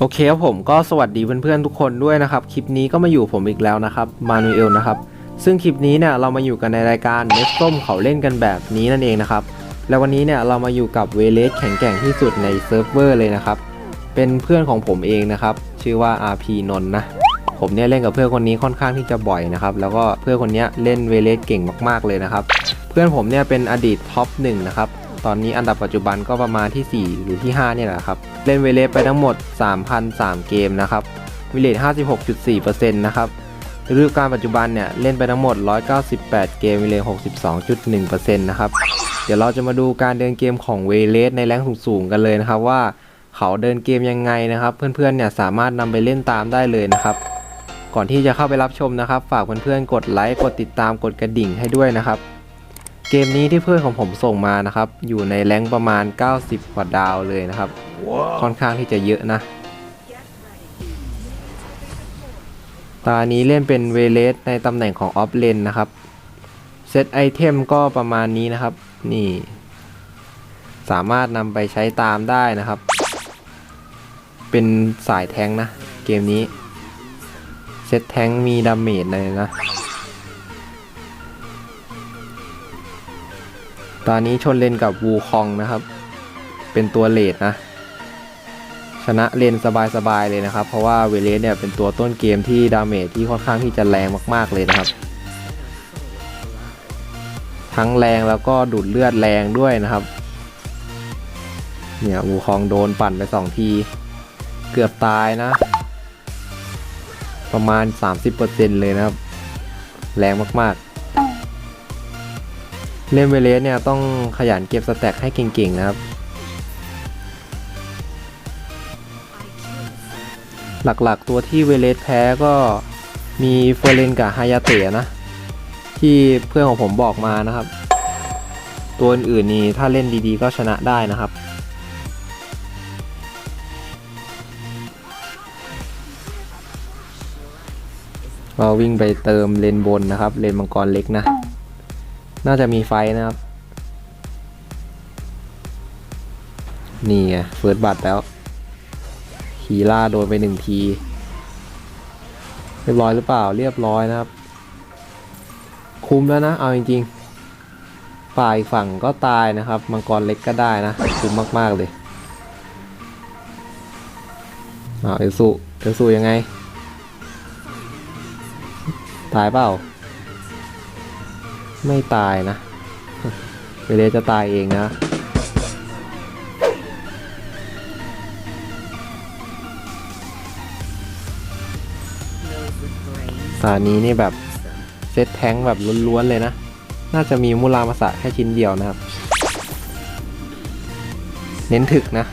โอเคครับผมก็สวัสดีเพื่อนๆทุกคนด้วยนะครับ คลิปนี้ก็มาอยู่ผมอีกแล้วนะครับมานูเอลนะครับ ซึ่งคลิปนี้เนี่ยเรามาอยู่กันในรายการเม็ดส้มเขาเล่นกันแบบนี้นั่นเองนะครับ แล้ววันนี้เนี่ยเรามาอยู่กับเวเลสแข็งแกร่งที่สุดในเซิร์ฟเวอร์เลยนะครับ เป็นเพื่อนของผมเองนะครับ ชื่อว่า RP นนท์นะ ผมเนี่ยเล่นกับเพื่อนคนนี้ค่อนข้างที่จะบ่อยนะครับ แล้วก็เพื่อนคนนี้เล่นเวเลสเก่งมากๆเลยนะครับ เพื่อนผมเนี่ยเป็นอดีตท็อปหนึ่งนะครับ ตอนนี้อันดับปัจจุบันก็ประมาณที่ 4 หรือที่ 5 เนี่ยแหละครับ เล่นเวเลสไปทั้งหมด 3,003 เกมนะครับวิเลท56.4%นะครับฤดูกาลปัจจุบันเนี่ยเล่นไปทั้งหมด 198 เกมวิเลท62.1%นะครับ เดี๋ยวเราจะมาดูการเดินเกมของเวเลสในแรงสูงๆกันเลยนะครับว่าเขาเดินเกมยังไงนะครับ เพื่อนๆเนี่ยสามารถนำไปเล่นตามได้เลยนะครับ ก่อนที่จะเข้าไปรับชมนะครับ ฝากเพื่อนๆกดไลค์กดติดตามกดกระดิ่งให้ด้วยนะครับ เกมนี้ที่เพื่อนของผมส่งมานะครับ อยู่ในแรงค์ประมาณ 90 กว่าดาวเลยนะครับ ค่อนข้างที่จะเยอะนะ ตานี้เล่นเป็นเวเลสในตำแหน่งของออฟเลนนะครับ เซตไอเทมก็ประมาณนี้นะครับ นี่ สามารถนำไปใช้ตามได้นะครับ เป็นสายแทงค์นะ เกมนี้ เซตแทงค์มีดาเมจเลยนะ ตอนนี้ชนเลนกับวูคองนะครับ เป็นตัวเลดนะ ชนะเลนสบายๆเลยนะครับ เพราะว่าเวเลสเนี่ยเป็นตัวต้นเกมที่ดาเมจที่ค่อนข้างที่จะแรงมากๆเลยนะครับ ทั้งแรงแล้วก็ดูดเลือดแรงด้วยนะครับ เนี่ยวูคองโดนปั่นไปสองที เกือบตายนะ ประมาณ 30%เลยนะครับ แรงมากๆ เล่นเวเลสเนี่ยต้องขยันเก็บสแต็กให้เก่งๆนะครับ หลักๆตัวที่เวเลสแพ้ก็มีเฟอร์เรนกับฮายาเตะนะ ที่เพื่อนของผมบอกมานะครับ ตัวอื่นๆนี่ถ้าเล่นดีๆก็ชนะได้นะครับก็วิ่งไปเติมเลนบนนะครับ เลนมังกรเล็กนะ น่าจะมีไฟนะครับ นี่ไงเฟิร์สบัตแล้วขีล่าโดนไปหนึ่งที เรียบร้อยหรือเปล่าเรียบร้อยนะครับ คุ้มแล้วนะ เอาจริงๆ ฝ่ายฝั่งก็ตายนะครับ มังกรเล็กก็ได้นะ คุ้มมากๆเลยอ้าวเอลซูเอลซูยังไง ตายเปล่า ไม่ตายนะเวเลจะตายเองนะ ตานี้นี่แบบเซตแท้งแบบล้วนๆเลยนะ น่าจะมีมูรามาสะแค่ชิ้นเดียวนะครับ เน้นถึกนะ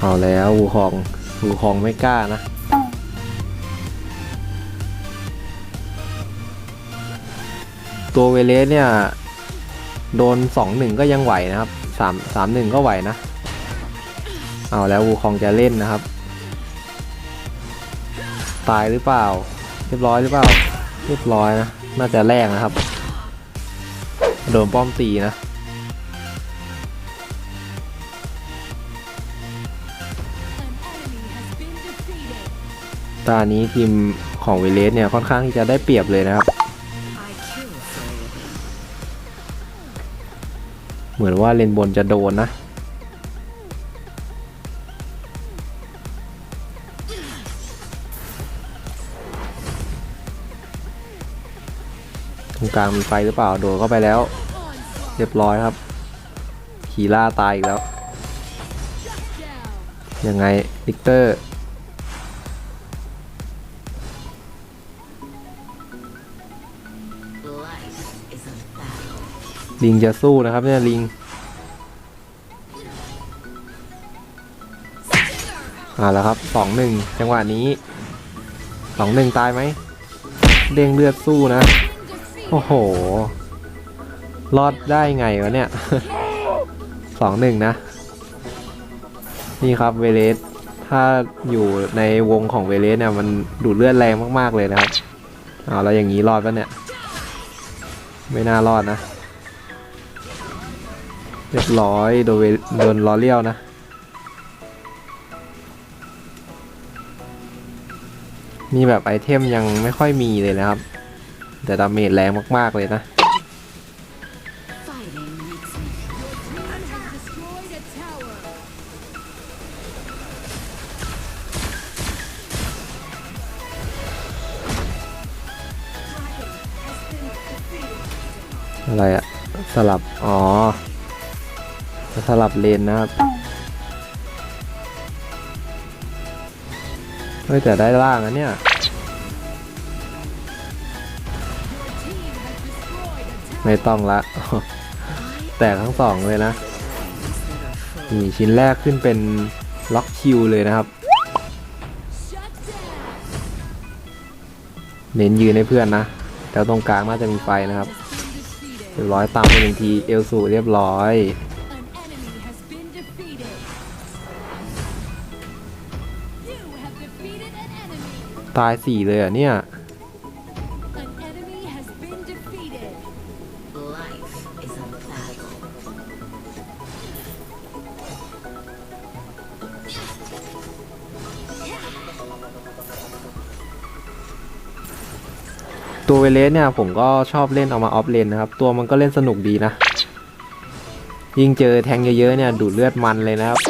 เอาแล้ววูคองวูคองไม่กล้านะ ตัวเวเลสเนี่ย โดนสองหนึ่งก็ยังไหวนะครับสามสามหนึ่งก็ไหวนะ เอาแล้ววูคองจะเล่นนะครับ ตายหรือเปล่า เรียบร้อยหรือเปล่า เรียบร้อยนะ น่าจะแรงนะครับ โดนป้อมตีนะ ตานี้ทีมของเวเลสเนี่ยค่อนข้างที่จะได้เปรียบเลยนะครับ เหมือนว่าเลนบนจะโดนนะตรงกลางมีไฟหรือเปล่าโดนเข้าไปแล้ว เรียบร้อยครับ ขีล่าตายอีกแล้ว ยังไงลิกเตอร์ ลิงจะสู้นะครับเนี่ยลิงอ่าแล้วครับสองหนึ่งจังหวะนี้สองหนึ่งตายไหมเด้งเลือดสู้นะ โอ้โห รอดได้ไงวะเนี่ยสองหนึ่งนะ นี่ครับเวเลสถ้าอยู่ในวงของเวเลสเนี่ยมันดูดเลือดแรงมากๆเลยนะครับเอาแล้วอย่างนี้รอดปะเนี่ย ไม่น่ารอดนะ เรียบร้อยโดนโดนล้อเลี้ยวนะ มีแบบไอเทมยังไม่ค่อยมีเลยนะครับ แต่ดาเมจแรงมากๆเลยนะ อะไรอะสลับ อ๋อสลับเลนนะครับเฮ้ยแต่ได้ล่างอันเนี่ย Team has destroyed a tower. ไม่ต้องละ แตกทั้งสองเลยนะ นี่ชิ้นแรกขึ้นเป็นล็อกคิวเลยนะครับ Shut down. เน้นยืนให้เพื่อนนะแล้วตรงกลางน่าจะมีไฟนะครับ Been defeated. เรียบร้อยตามไปหนึ่งทีเอลสูเรียบร้อยตายสี่เลยอะเนี่ย ตัวเวเลสเนี่ยผมก็ชอบเล่นเอามาออฟเลนนะครับ ตัวมันก็เล่นสนุกดีนะ ยิ่งเจอแทงเยอะๆเนี่ยดูดเลือดมันเลยนะครับ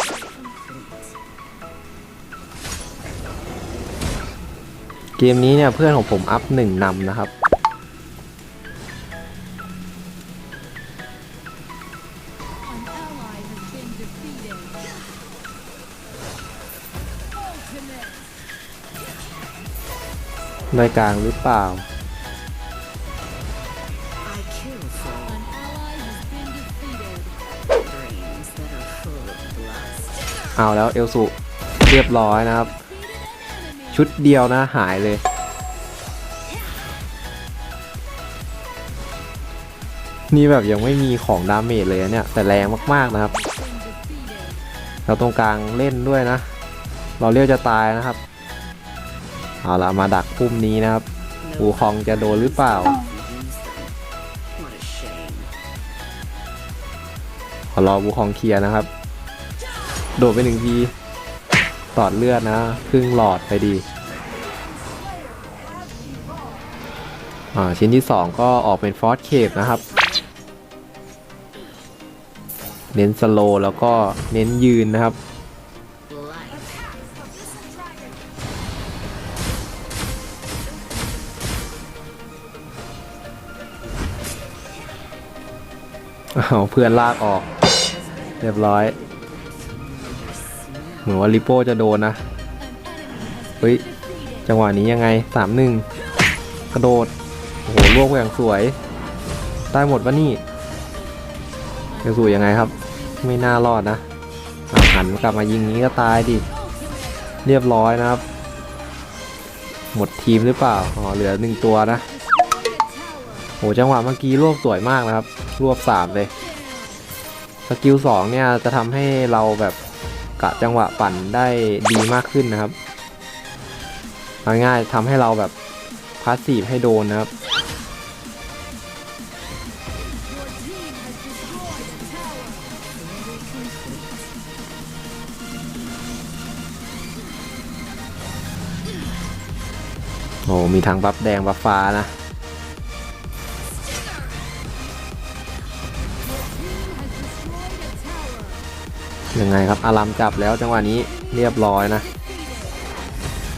เกมนี้เนี่ยเพื่อนของผมอัพหนึ่งนำนะครับ ได้กลางหรือเปล่า เอาแล้วเอลสุเรียบร้อยนะครับ ชุดเดียวนะหายเลย นี่แบบยังไม่มีของดาเมจเลยเนี่ย แต่แรงมากๆนะครับ เราตรงกลางเล่นด้วยนะ เราเรียกจะตายนะครับ เอาละมาดักพุ่มนี้นะครับอูคองจะโดนหรือเปล่าขอรอบูคองเคลียร์นะครับ โดดไปหนึ่งทีตอดเลือดนะ ครึ่งหลอดไปดี อ่า ชิ้นที่ 2 ก็ออกเป็นฟอสเคปนะครับ เน้นสโลว์แล้วก็เน้นยืนนะครับ เอาเพื่อนลากออก เรียบร้อย เหมือนว่าลิโป้จะโดนนะ เฮ้ย จังหวะนี้ยังไงสามหนึ่งกระโดด โอ้โหล่วงไปอย่างสวย ได้หมดวะนี่ยังสวยยังไงครับ ไม่น่ารอดนะอะหันกลับมายิงนี้ก็ตายดิ เรียบร้อยนะครับ หมดทีมหรือเปล่า อ๋อ เหลือหนึ่งตัวนะโหจังหวะเมื่อกี้รวบสวยมากนะครับ รวบสามเลย สกิลสองเนี่ยจะทำให้เราแบบ กะจังหวะปั่นได้ดีมากขึ้นนะครับง่ายๆทำให้เราแบบพาสซีฟให้โดนนะครับโอ้มีทั้งบัฟแดงบัฟฟ้านะ ยังไงครับอารามจับแล้วจังหวะนี้เรียบร้อยนะ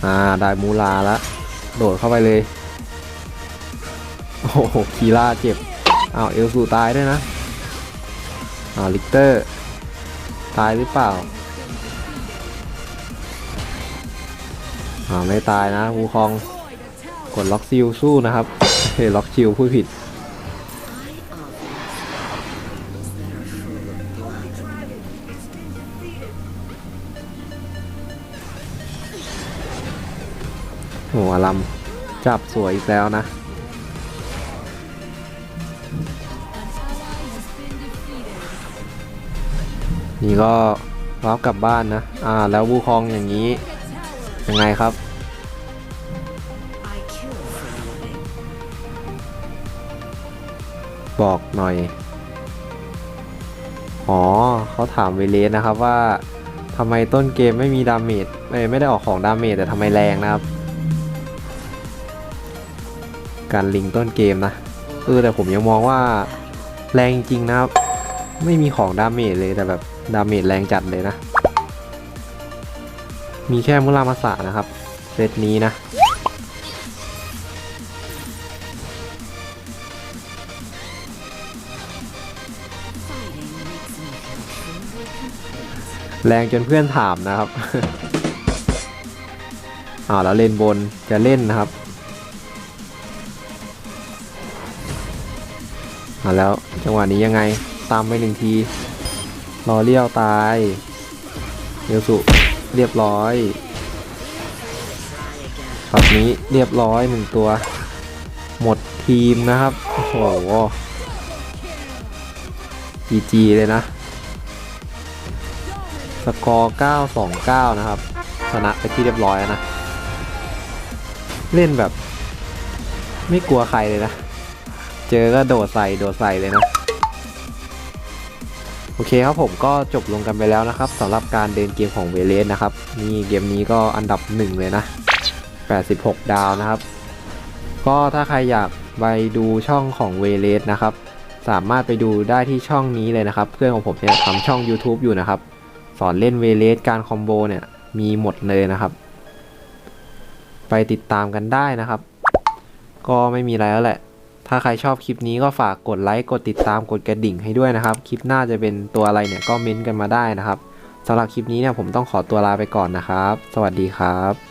อ่าได้มูลาแล้วโดดเข้าไปเลย โอ้โหคีร่าเจ็บอ้าวเอลสูตายด้วยนะอ่าลิกเตอร์ ตายหรือเปล่าอ่าไม่ตายนะวูคอง กดล็อกซิลสู้นะครับเฮ้ยล็อกชิลพูดผิด โอ้อารัมจับสวยอีกแล้วนะ นี่ก็รับกลับบ้านนะ อ่า แล้ววูคองอย่างนี้ ยังไงครับ บอกหน่อย อ๋อ เขาถามเวเลสนะครับว่าทำไมต้นเกมไม่มีดาเมจไม่ไม่ได้ออกของดาเมจแต่ทำไมแรงนะครับ การลิงต้นเกมนะเออแต่ผมยังมองว่าแรงจริงนะครับ ไม่มีของดาเมจเลยแต่แบบดาเมจแรงจัดเลยนะ มีแค่มุรามาสะนะครับ เซตนี้นะ แรงจนเพื่อนถามนะครับอ่าวแล้วเลนบนจะเล่นนะครับ อ่าแล้วจังหวะนี้ยังไงตามไปหนึ่งทีรอเลี้ยวตายเยสุเรียบร้อยช็อตนี้เรียบร้อยหนึ่งตัว หมดทีมนะครับ โอ้โห GG เลยนะ สกอร์ 929 นะครับ ชนะไปที่เรียบร้อยนะ เล่นแบบ ไม่กลัวใครเลยนะ เจอก็โดดใส่โดดใส่เลยนะ โอเคครับผมก็จบลงกันไปแล้วนะครับสำหรับการเดินเกมของเวเลสนะครับ นี่เกมนี้ก็อันดับหนึ่งเลยนะ 86 ดาวนะครับ ก็ถ้าใครอยากไปดูช่องของเวเลสนะครับ สามารถไปดูได้ที่ช่องนี้เลยนะครับ เพื่อนของผมเนี่ยทำช่อง YouTube อยู่นะครับ สอนเล่นเวเลสการคอมโบเนี่ยมีหมดเลยนะครับ ไปติดตามกันได้นะครับ ก็ไม่มีอะไรแล้วแหละ ถ้าใครชอบคลิปนี้ก็ฝากกดไลค์ กดติดตาม กดกระดิ่งให้ด้วยนะครับ คลิปหน้าจะเป็นตัวอะไรเนี่ยก็เม้นต์กันมาได้นะครับสำหรับคลิปนี้เนี่ยผมต้องขอตัวลาไปก่อนนะครับ สวัสดีครับ